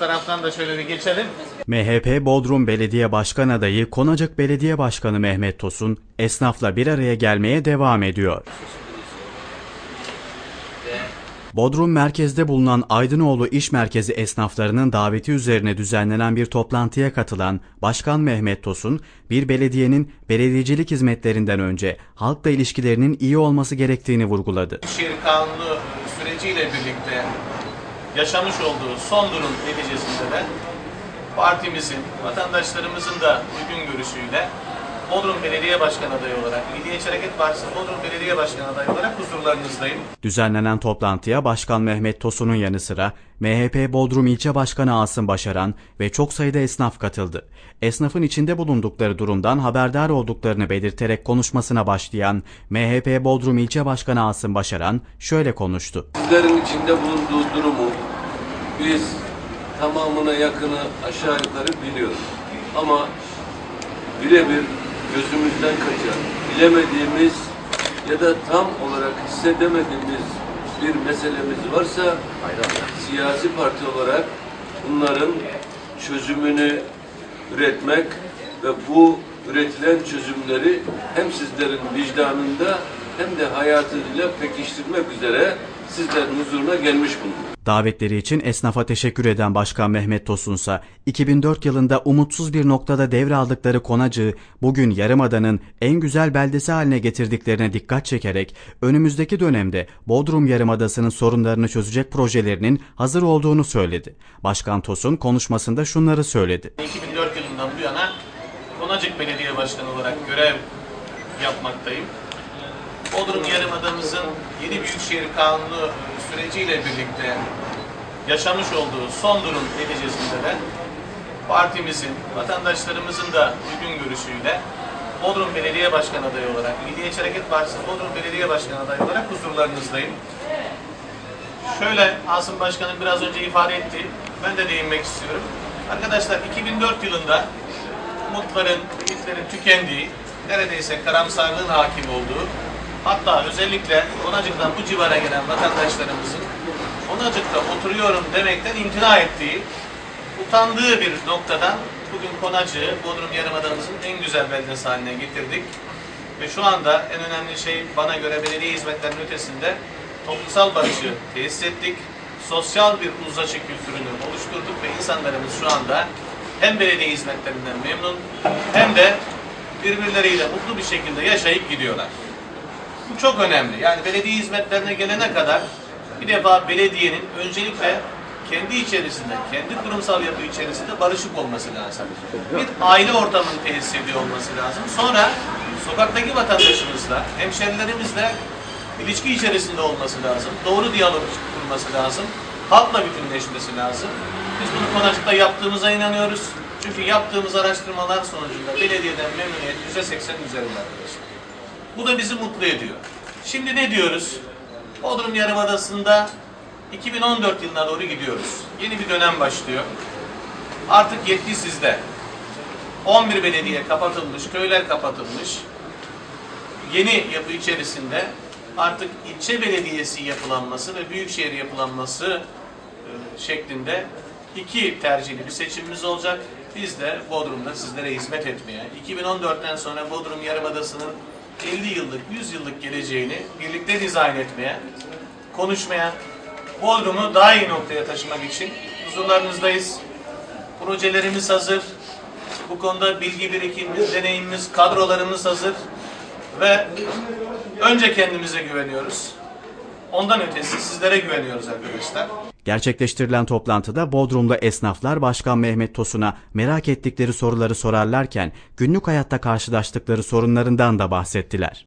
taraftan da şöyle bir geçelim. MHP Bodrum Belediye Başkan adayı Konacık Belediye Başkanı Mehmet Tosun, esnafla bir araya gelmeye devam ediyor. Bodrum merkezde bulunan Aydınoğlu İş Merkezi esnaflarının daveti üzerine düzenlenen bir toplantıya katılan Başkan Mehmet Tosun, bir belediyenin belediyecilik hizmetlerinden önce halkla ilişkilerinin iyi olması gerektiğini vurguladı. Şehir Kanunu süreciyle birlikte yaşamış olduğu son durum neticesinde de partimizin, vatandaşlarımızın da uygun görüşüyle Bodrum Belediye Başkanı adayı olarak, Milliyetçi Hareket Partisi Bodrum Belediye Başkanı adayı olarak huzurlarınızdayım. Düzenlenen toplantıya Başkan Mehmet Tosun'un yanı sıra MHP Bodrum İlçe Başkanı Asım Başaran ve çok sayıda esnaf katıldı. Esnafın içinde bulundukları durumdan haberdar olduklarını belirterek konuşmasına başlayan MHP Bodrum İlçe Başkanı Asım Başaran şöyle konuştu. Sizlerin içinde bulunduğu durumu biz tamamına yakını aşağı yukarı biliyoruz. Ama birebir gözümüzden kaçan, bilemediğimiz ya da tam olarak hissedemediğimiz bir meselemiz varsa siyasi parti olarak bunların çözümünü üretmek ve bu üretilen çözümleri hem sizlerin vicdanında hem de hayatıyla pekiştirmek üzere sizlerin huzuruna gelmiş bulunduk. Davetleri için esnafa teşekkür eden Başkan Mehmet Tosunsa, 2004 yılında umutsuz bir noktada devraldıkları Konacığı bugün Yarımada'nın en güzel beldesi haline getirdiklerine dikkat çekerek önümüzdeki dönemde Bodrum Yarımadası'nın sorunlarını çözecek projelerinin hazır olduğunu söyledi. Başkan Tosun konuşmasında şunları söyledi. 2004 yılından bu yana Konacık Belediye Başkanı olarak görev yapmaktayım. Bodrum Yarımadamızın yeni Büyükşehir Kanunu süreciyle birlikte yaşamış olduğu son durum neticesinde de partimizin, vatandaşlarımızın da uygun görüşüyle Bodrum Belediye Başkanı adayı olarak, Milliyetçi Hareket Partisi Bodrum Belediye Başkanı adayı olarak huzurlarınızdayım. Şöyle Asım Başkanım biraz önce ifade etti, ben de değinmek istiyorum. Arkadaşlar 2004 yılında umutların, ümitlerin tükendiği, neredeyse karamsarlığın hakim olduğu, hatta özellikle Konacık'tan bu civara gelen vatandaşlarımızın Konacık'ta oturuyorum demekten imtina ettiği, utandığı bir noktadan bugün Konacık'ı Bodrum Yarımadamızın en güzel beldesi haline getirdik. Ve şu anda en önemli şey bana göre belediye hizmetlerinin ötesinde toplumsal barışı tesis ettik. Sosyal bir uzlaşı kültürünü oluşturduk ve insanlarımız şu anda hem belediye hizmetlerinden memnun hem de birbirleriyle mutlu bir şekilde yaşayıp gidiyorlar. Bu çok önemli. Yani belediye hizmetlerine gelene kadar bir defa belediyenin öncelikle kendi içerisinde, kendi kurumsal yapı içerisinde barışık olması lazım. Bir aile ortamını tesis ediyor olması lazım. Sonra sokaktaki vatandaşımızla, hemşerilerimizle ilişki içerisinde olması lazım. Doğru diyalog kurması lazım. Halkla bütünleşmesi lazım. Biz bunu Konacık'ta yaptığımıza inanıyoruz. Çünkü yaptığımız araştırmalar sonucunda belediyeden memnuniyet %80 üzerinde arkadaşlar. Bu da bizi mutlu ediyor. Şimdi ne diyoruz? Bodrum Yarımadası'nda 2014 yılına doğru gidiyoruz. Yeni bir dönem başlıyor. Artık yetki sizde. 11 belediye kapatılmış, köyler kapatılmış. Yeni yapı içerisinde artık ilçe belediyesi yapılanması ve büyükşehir yapılanması e, şeklinde iki tercihli bir seçimimiz olacak. Biz de Bodrum'da sizlere hizmet etmeye, 2014'ten sonra Bodrum Yarımadası'nın 50 yıllık, 100 yıllık geleceğini birlikte dizayn etmeye, konuşmaya, Bodrum'u daha iyi noktaya taşımak için huzurlarınızdayız. Projelerimiz hazır. Bu konuda bilgi birikimimiz, deneyimimiz, kadrolarımız hazır. Ve önce kendimize güveniyoruz. Ondan ötesi sizlere güveniyoruz arkadaşlar. Gerçekleştirilen toplantıda Bodrum'da esnaflar Başkan Mehmet Tosun'a merak ettikleri soruları sorarlarken günlük hayatta karşılaştıkları sorunlarından da bahsettiler.